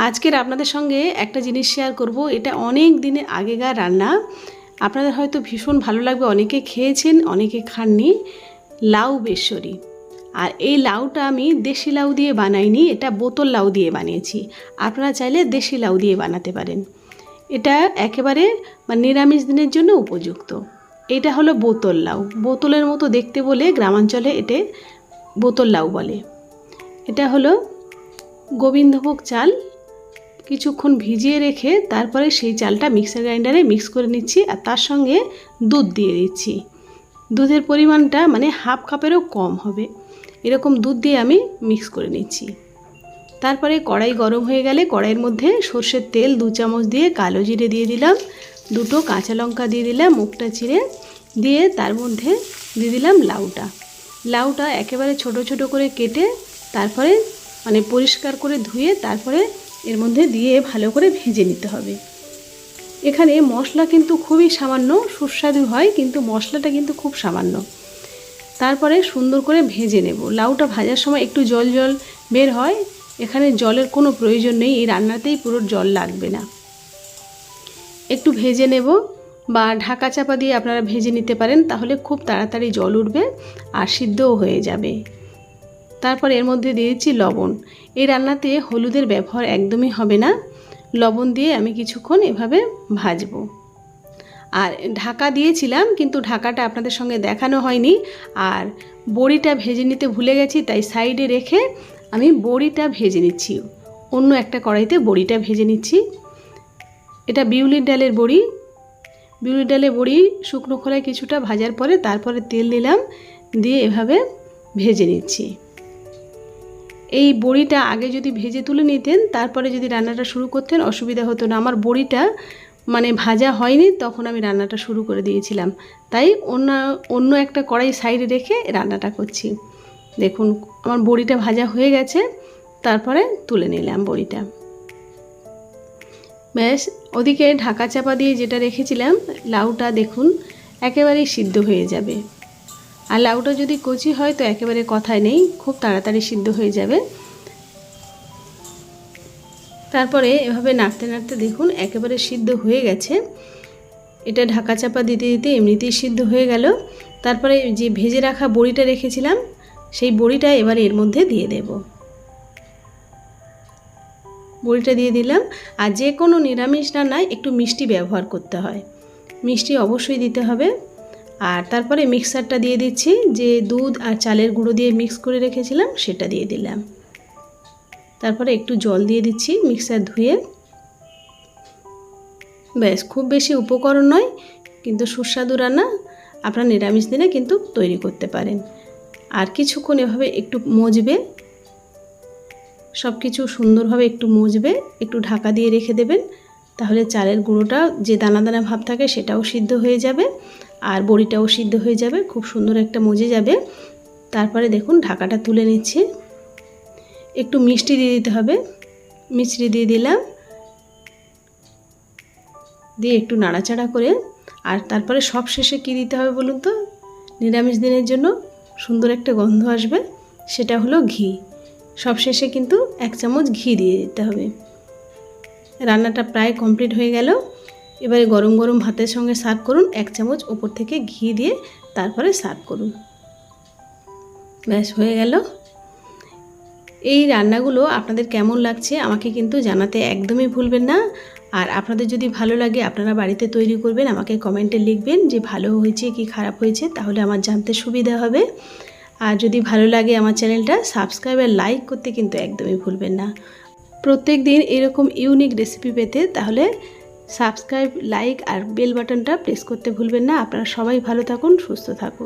আজকের আপনাদের সঙ্গে একটা জিনিস শেয়ার করব। এটা অনেক দিনের আগেকার রান্না। আপনাদের হয়তো ভীষণ ভালো লাগবে। অনেকে খেয়েছেন, অনেকে খাননি। লাউ বেসরি। আর এই লাউটা আমি দেশি লাউ দিয়ে বানাইনি, এটা বোতল লাউ দিয়ে বানিয়েছি। আপনারা চাইলে দেশি লাউ দিয়ে বানাতে পারেন। এটা একেবারে মানে নিরামিষ দিনের জন্য উপযুক্ত। এটা হলো বোতল লাউ। বোতলের মতো দেখতে বলে গ্রামাঞ্চলে এটে বোতল লাউ বলে। এটা হলো গোবিন্দভোগ চাল। কিছুক্ষণ ভিজিয়ে রেখে তারপরে সেই চালটা মিক্সার গ্রাইন্ডারে মিক্স করে নিচ্ছি আর তার সঙ্গে দুধ দিয়ে দিচ্ছি। দুধের পরিমাণটা মানে হাফ কাপেরও কম হবে। এরকম দুধ দিয়ে আমি মিক্স করে নিচ্ছি। তারপরে কড়াই গরম হয়ে গেলে কড়াইয়ের মধ্যে সর্ষের তেল দু চামচ দিয়ে কালো জিরে দিয়ে দিলাম, দুটো কাঁচা লঙ্কা দিয়ে দিলাম মুখটা চিড়ে দিয়ে তার মধ্যে দিয়ে দিলাম লাউটা। লাউটা একেবারে ছোট ছোট করে কেটে তারপরে মানে পরিষ্কার করে ধুয়ে তারপরে এর মধ্যে দিয়ে ভালো করে ভেজে নিতে হবে। এখানে মশলা কিন্তু খুবই সামান্য, সুস্বাদু হয়, কিন্তু মশলাটা কিন্তু খুব সামান্য। তারপরে সুন্দর করে ভেজে নেব। লাউটা ভাজার সময় একটু জল জল বের হয়। এখানে জলের কোনো প্রয়োজন নেই, এই রান্নাতেই পুরো জল লাগবে না। একটু ভেজে নেব বা ঢাকা চাপা দিয়ে আপনারা ভেজে নিতে পারেন, তাহলে খুব তাড়াতাড়ি জল উঠবে আর সিদ্ধও হয়ে যাবে। তারপর এর মধ্যে দিয়ে দিচ্ছি লবণ। এই রান্নাতে হলুদের ব্যবহার একদমই হবে না। লবণ দিয়ে আমি কিছুক্ষণ এভাবে ভাজবো। আর ঢাকা দিয়েছিলাম, কিন্তু ঢাকাটা আপনাদের সঙ্গে দেখানো হয়নি। আর বড়িটা ভেজে নিতে ভুলে গেছি, তাই সাইডে রেখে আমি বড়িটা ভেজে নিচ্ছি। অন্য একটা কড়াইতে বড়িটা ভেজে নিচ্ছি। এটা বিউলির ডালের বড়ি। বিউলির ডালের বড়ি শুকনো খোলায় কিছুটা ভাজার পরে তারপরে তেল দিলাম, দিয়ে এভাবে ভেজে নিচ্ছি। এই বড়িটা আগে যদি ভেজে তুলে নিতেন, তারপরে যদি রান্নাটা শুরু করতেন, অসুবিধা হতো না। আমার বড়িটা মানে ভাজা হয়নি, তখন আমি রান্নাটা শুরু করে দিয়েছিলাম। তাই অন্য অন্য একটা কড়াই সাইডে রেখে রান্নাটা করছি। দেখুন, আমার বড়িটা ভাজা হয়ে গেছে, তারপরে তুলে নিলাম বড়িটা। ব্যাস, ওদিকে ঢাকা চাপা দিয়ে যেটা রেখেছিলাম, লাউটা দেখুন, একেবারেই সিদ্ধ হয়ে যাবে। আর লাউটা যদি কচি হয় তো একেবারে কথায় নেই, খুব তাড়াতাড়ি সিদ্ধ হয়ে যাবে। তারপরে এভাবে নাড়তে নাড়তে দেখুন একেবারে সিদ্ধ হয়ে গেছে। এটা ঢাকা চাপা দিতে দিতে এমনিতেই সিদ্ধ হয়ে গেল। তারপরে যে ভেজে রাখা বড়িটা রেখেছিলাম, সেই বড়িটা এবার এর মধ্যে দিয়ে দেব। বড়িটা দিয়ে দিলাম। আর যে কোনো নিরামিষ রান্নায় একটু মিষ্টি ব্যবহার করতে হয়। মিষ্টি অবশ্যই দিতে হবে। আর তারপরে মিক্সারটা দিয়ে দিচ্ছি, যে দুধ আর চালের গুঁড়ো দিয়ে মিক্স করে রেখেছিলাম, সেটা দিয়ে দিলাম। তারপরে একটু জল দিয়ে দিচ্ছি মিক্সার ধুয়ে। ব্যাস, খুব বেশি উপকরণ নয়, কিন্তু সুস্বাদু রান্না। আপনার নিরামিষ দিনে কিন্তু তৈরি করতে পারেন। আর কিছুক্ষণ এভাবে একটু মজবে। সব কিছু সুন্দরভাবে একটু মজবে, একটু ঢাকা দিয়ে রেখে দেবেন। তাহলে চালের গুঁড়োটা যে দানা দানা ভাব থাকে সেটাও সিদ্ধ হয়ে যাবে আর বড়িটাও সিদ্ধ হয়ে যাবে, খুব সুন্দর একটা মজে যাবে। তারপরে দেখুন ঢাকাটা তুলে নিচ্ছি। একটু মিষ্টি দিয়ে দিতে হবে। মিষ্টি দিয়ে দিলাম। দিয়ে একটু নাড়াচাড়া করে। আর তারপরে সব শেষে কী দিতে হবে বলুন তো? নিরামিষ দিনের জন্য সুন্দর একটা গন্ধ আসবে। সেটা হলো ঘি। সব শেষে কিন্তু এক চামচ ঘি দিয়ে দিতে হবে। রান্নাটা প্রায় কমপ্লিট হয়ে গেল। এবারে গরম গরম ভাতের সঙ্গে সার্ভ করুন। এক চামচ ওপর থেকে ঘি দিয়ে তারপরে সার্ভ করুন। ব্যাস, হয়ে গেল। এই রান্নাগুলো আপনাদের কেমন লাগছে আমাকে কিন্তু জানাতে একদমই ভুলবেন না। আর আপনাদের যদি ভালো লাগে, আপনারা বাড়িতে তৈরি করবেন, আমাকে কমেন্টে লিখবেন যে ভালো হয়েছে কি খারাপ হয়েছে, তাহলে আমার জানতে সুবিধা হবে। আর যদি ভালো লাগে আমার চ্যানেলটা, সাবস্ক্রাইব আর লাইক করতে কিন্তু একদমই ভুলবেন না। প্রত্যেক দিন এরকম ইউনিক রেসিপি পেতে তাহলে সাবস্ক্রাইব লাইক আর বেল বাটনটা প্রেস করতে ভুলবেন না। আপনারা সবাই ভালো থাকুন, সুস্থ থাকুন।